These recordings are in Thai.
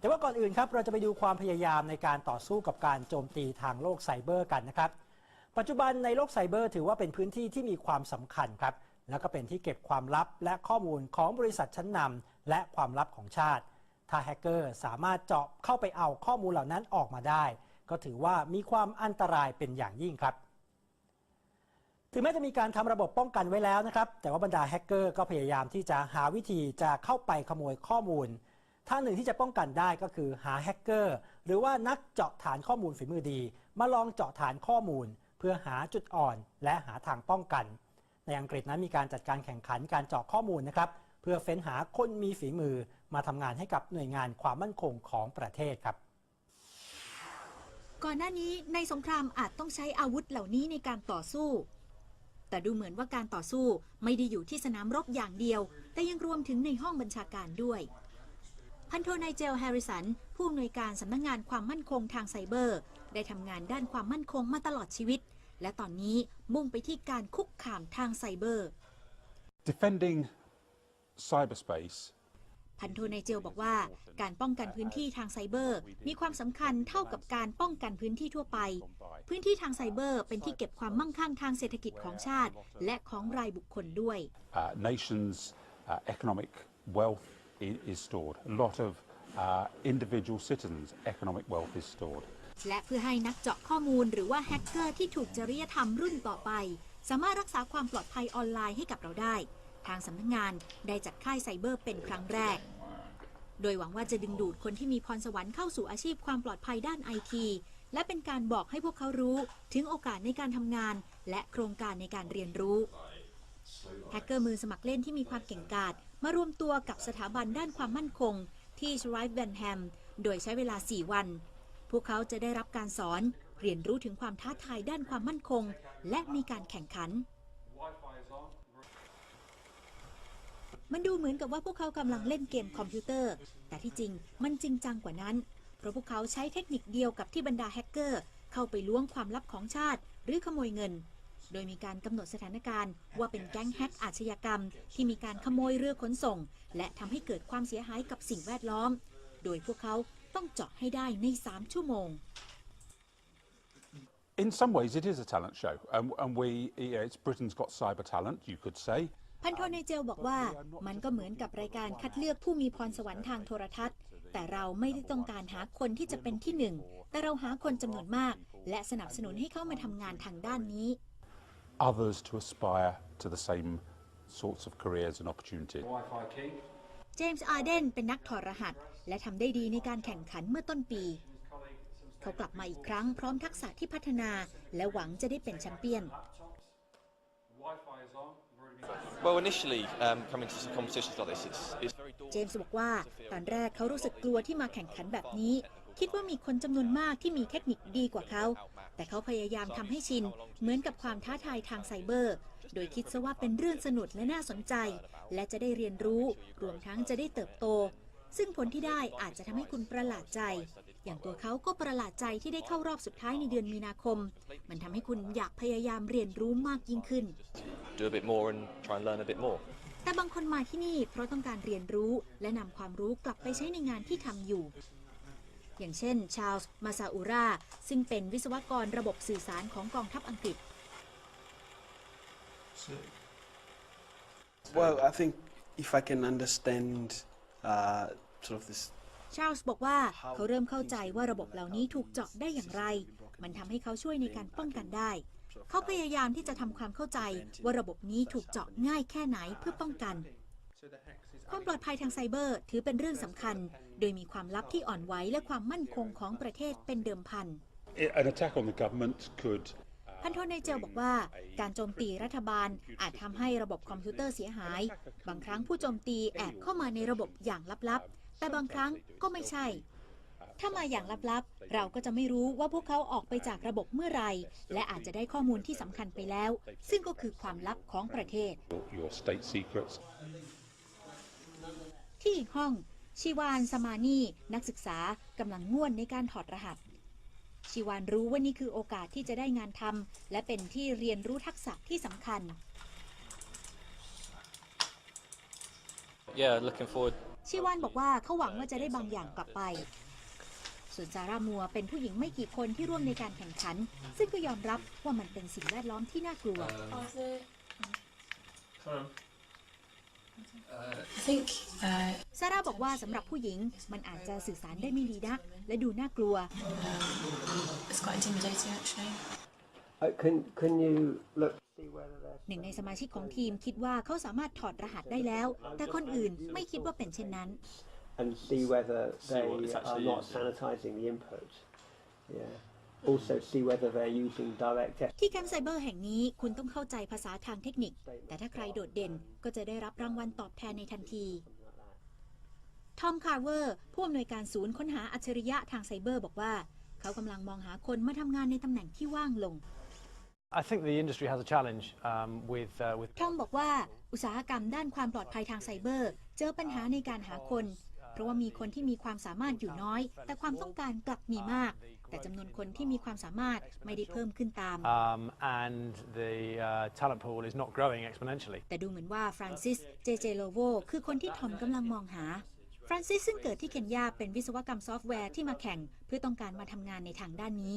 แต่ว่าก่อนอื่นครับเราจะไปดูความพยายามในการต่อสู้กับการโจมตีทางโลกไซเบอร์กันนะครับ ปัจจุบันในโลกไซเบอร์ถือว่าเป็นพื้นที่ที่มีความสำคัญครับ แล้วก็เป็นที่เก็บความลับและข้อมูลของบริษัทชั้นนำและความลับของชาติ ถ้าแฮกเกอร์สามารถเจาะเข้าไปเอาข้อมูลเหล่านั้นออกมาได้ ก็ถือว่ามีความอันตรายเป็นอย่างยิ่งครับถึงแม้จะมีการทำระบบป้องกันไว้แล้วนะครับ แต่ว่าบรรดาแฮกเกอร์ก็พยายามที่จะหาวิธีจะเข้าไปขโมยข้อมูล ทางหนึ่งที่จะป้องกันได้ก็คือหาแฮกเกอร์หรือว่านักเจาะฐานข้อมูลฝีมือดี มาลองเจาะฐานข้อมูล เพื่อหาจุดอ่อนและหาทางป้องกัน ในอังกฤษนั้นมีการจัดการแข่งขันการเจาะข้อมูลนะครับเพื่อเฟ้นหาคนมีฝีมือมาทำงานให้กับหน่วยงานความมั่นคงของประเทศครับ ก่อนหน้านี้ในสงครามอาจต้องใช้อาวุธเหล่านี้ในการต่อสู้ แต่ดูเหมือนว่าการต่อสู้ไม่ได้อยู่ที่สนามรบอย่างเดียว แต่ยังรวมถึงในห้องบัญชาการด้วย พันโทนายเจลแฮร์ริสัน ผู้อำนวยการสำนักงงานความมั่นคงทางไซเบอร์ ได้ทำงานด้านความมั่นคงมาตลอดชีวิต และตอนนี้มุ่งไปที่การคุกคามทางไซเบอร์ Defending cyberspace พันโทนายเจลบอกว่า การป้องกันพื้นที่ทางไซเบอร์ มีความสำคัญเท่ากับการป้องกันพื้นที่ทั่วไป พื้นที่ทางไซเบอร์เป็นที่เก็บความมั่งคั่งทางเศรษฐกิจของชาติ และของรายบุคคลด้วย uh, nations' uh, economic wealth is, stored. A lot of uh, individual citizens' economic wealth is stored. และเพื่อให้นักเจาะข้อมูลหรือว่าแฮกเกอร์ที่ถูกจริยธรรมรุ่นต่อไป สามารถรักษาความปลอดภัยออนไลน์ให้กับเราได้ ทางสำนักงานได้จัดค่ายไซเบอร์เป็นครั้งแรก โดยหวังว่าจะดึงดูดคนที่มีพรสวรรค์เข้าสู่อาชีพความปลอดภัยด้านไอทีและเป็นการบอกให้พวกเขารู้ ถึงโอกาสในการทำงาน และโครงการในการเรียนรู้ แฮกเกอร์มือสมัครเล่นที่มีความเก่งกาจมารวมตัวกับสถาบันด้านความมั่นคง ที่ชไรฟ์แวนแฮม โดยใช้เวลา 4 วัน พวกเขาจะได้รับการสอน เรียนรู้ถึงความท้าทายด้านความมั่นคง และมีการแข่งขัน มันดูเหมือนกับว่าพวกเขากำลังเล่นเกมคอมพิวเตอร์ แต่ที่จริงมันจริงจังกว่านั้น เพราะพวกเขาใช้เทคนิคเดียวกับที่บรรดาแฮกเกอร์ เข้าไปล้วงความลับของชาติ หรือขโมยเงิน โดยมีการกำหนดสถานการณ์ว่าเป็นแก๊งแฮกอาชญากรรม ที่มีการขโมยเรือขนส่ง และทำให้เกิดความเสียหายกับสิ่งแวดล้อม โดยพวกเขาต้องเจาะให้ได้ใน 3 ชั่วโมง In some ways, it is a talent show, and, and we, you know, it's Britain's got cyber talent, you could say. พันโทนายเจลบอกว่ามันก็เหมือนกับรายการคัดเลือกผู้มีพรสวรรค์ทางโทรทัศน์ แต่เราไม่ได้ต้องการหาคนที่จะเป็นที่หนึ่ง แต่เราหาคนจำนวนมาก และสนับสนุนให้เข้ามาทำงานทางด้านนี้ Others to aspire to the same sorts of careers and opportunities. เจมส์อาร์เดนเป็นนักถอดรหัส และทำได้ดีในการแข่งขันเมื่อต้นปี เขากลับมาอีกครั้งพร้อมทักษะที่พัฒนา และหวังจะได้เป็นแชมเปี้ยน Well, initially, um, coming to some competitions like this, it's, it's very เจ daunting. มส์บอกว่าตอนแรกเขารู้สึกกลัวที่มาแข่งขันแบบนี้ คิดว่ามีคนจำนวนมากที่มีเทคนิคดีกว่าเขา แต่เขาพยายามทำให้ชิน เหมือนกับความท้าทายทางไซเบอร์ โดยคิดซะว่าเป็นเรื่องสนุกและน่าสนใจ และจะได้เรียนรู้ รวมทั้งจะได้เติบโต ซึ่งผลที่ได้อาจจะทำให้คุณประหลาดใจ อย่างตัวเขาก็ประหลาดใจที่ได้เข้ารอบสุดท้ายในเดือนมีนาคม มันทำให้คุณอยากพยายามเรียนรู้มากยิ่งขึ้น Do a bit more and try and learn a bit more. แต่บางคนมาที่นี่เพราะต้องการเรียนรู้และนำความรู้กลับไปใช้ในงานที่ทำอยู่ อย่างเช่น ชาลส์มาซาอูราซึ่งเป็นวิศวกรระบบสื่อสารของกองทัพอังกฤษ Well, I think if I can understand uh, sort of this ชาลส์บอกว่าเขาเริ่มเข้าใจว่าระบบเหล่านี้ถูกเจาะได้อย่างไร มันทำให้เขาช่วยในการป้องกันได้ เขาพยายามที่จะทำความเข้าใจว่าระบบนี้ถูกเจาะง่ายแค่ไหนเพื่อป้องกัน ความปลอดภัยทางไซเบอร์ถือเป็นเรื่องสำคัญ โดยมีความลับที่อ่อนไหวและความมั่นคงของประเทศเป็นเดิมพัน An attack on the government could พันโทนายเจลบอกว่าการโจมตีรัฐบาลอาจทำให้ระบบคอมพิวเตอร์เสียหาย บางครั้งผู้โจมตีแอบเข้ามาในระบบอย่างลับๆ แต่บางครั้งก็ไม่ใช่ ถ้ามาอย่างลับๆ เราก็จะไม่รู้ว่าพวกเขาออกไปจากระบบเมื่อไหรและอาจจะได้ข้อมูลที่สำคัญไปแล้ว ซึ่งก็คือความลับของประเทศ your, your state secrets. ที่อีกห้อง ชิวานสมานีนักศึกษากำลังง่วนในการถอดรหัส ชิวานรู้ว่านี่คือโอกาสที่จะได้งานทำและเป็นที่เรียนรู้ทักษะที่สำคัญ Yeah, looking forward ชิวานบอกว่าเขาหวังว่าจะได้บางอย่างกลับไป ส่วนซาร่ามัวเป็นผู้หญิงไม่กี่คนที่ร่วมในการแข่งขัน ซึ่งก็ยอมรับว่ามันเป็นสิ่งแวดล้อมที่น่ากลัว I think uh, ซาร่าบอกว่าสำหรับผู้หญิงมันอาจจะสื่อสารได้ไม่ดีนัก และดูน่ากลัว it's quite intimidating actually. Uh, can can you look see whether there's หนึ่งในสมาชิกของทีมคิดว่าเขาสามารถถอดรหัสได้แล้ว แต่คนอื่นไม่คิดว่าเป็นเช่นนั้น and see whether they what it's are actually not using. sanitizing the input? Yeah. Also see whether they're using direct ที่แคมป์ไซเบอร์แห่งนี้คุณต้องเข้าใจภาษาทางเทคนิค แต่ถ้าใครโดดเด่นก็จะได้รับรางวัลตอบแทนในทันที ทอมคาร์เวอร์ผู้อำนวยการศูนย์ค้นหาอัจฉริยะทางไซเบอร์บอกว่า เขากำลังมองหาคนมาทำงานในตำแหน่งที่ว่างลง I think the industry has a challenge um, with uh, with ทอมบอกว่า อุตสาหกรรมด้านความปลอดภัยทางไซเบอร์ เจอปัญหาในการหาคน เพราะว่ามีคนที่มีความสามารถอยู่น้อย แต่ความต้องการกลับมีมาก แต่จำนวนคนที่มีความสามารถไม่ได้เพิ่มขึ้นตาม um, and the uh, talent pool is not growing exponentially. แต่ดูเหมือนว่าฟรานซิส เจเจโลโว คือคนที่ทอมกำลังมองหา ฟรานซิสซึ่งเกิดที่เคนยาเป็นวิศวกรรมซอฟต์แวร์ที่มาแข่ง เพื่อต้องการมาทำงานในทางด้านนี้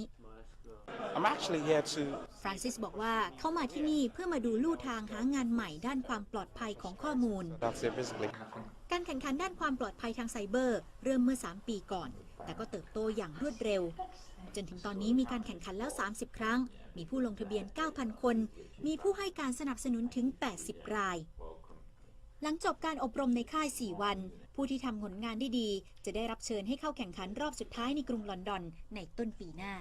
I'm actually here to ฟรานซิสบอกว่าเขามาที่นี่เพื่อมาดูลู่ทางหางานใหม่ด้านความปลอดภัยของข้อมูล that's it visibly. การแข่งขันด้านความปลอดภัยทางไซเบอร์ เริ่มเมื่อ 3 ปีก่อน แต่ก็เติบโตอย่างรวดเร็ว จนถึงตอนนี้มีการแข่งขันแล้ว 30 ครั้ง มีผู้ลงทะเบียน 9,000 คน มีผู้ให้การสนับสนุนถึง 80 ราย หลังจบการอบรมในค่าย 4 วัน ผู้ที่ทำผลงานได้ดี จะได้รับเชิญให้เข้าแข่งขันรอบสุดท้ายในกรุงลอนดอนในต้นปีหน้า